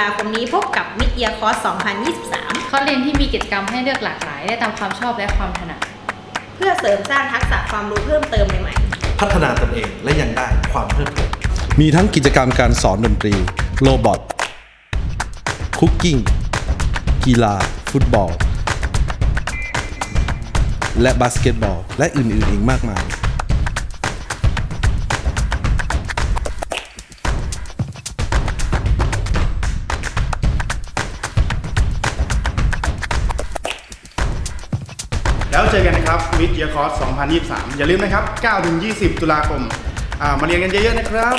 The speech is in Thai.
ลาคมนี้พบกับมิดเ a ียคอร์ส2023 คอร์สเรียนที่มีกิจกรรมให้เลือกหลากหลายได้ตามความชอบและความถนัด เพื่อเสริมสร้างทักษะความรู้เพิ่มเติมใหม่พัฒนาตนเองและยังได้ความเพลิดเพลินมีทั้งกิจกรรมการสอนดนตรี โรบอทคุกกิ้ง กีฬา ฟุตบอล และบาสเกตบอล และอื่นๆอีกมากมาย แล้วเจอกันนะครับมิดเยียคอร์ส2023 อย่าลืมนะครับ9-20 ตุลาคมอ่ามาเรียนกันเยอะๆนะครับ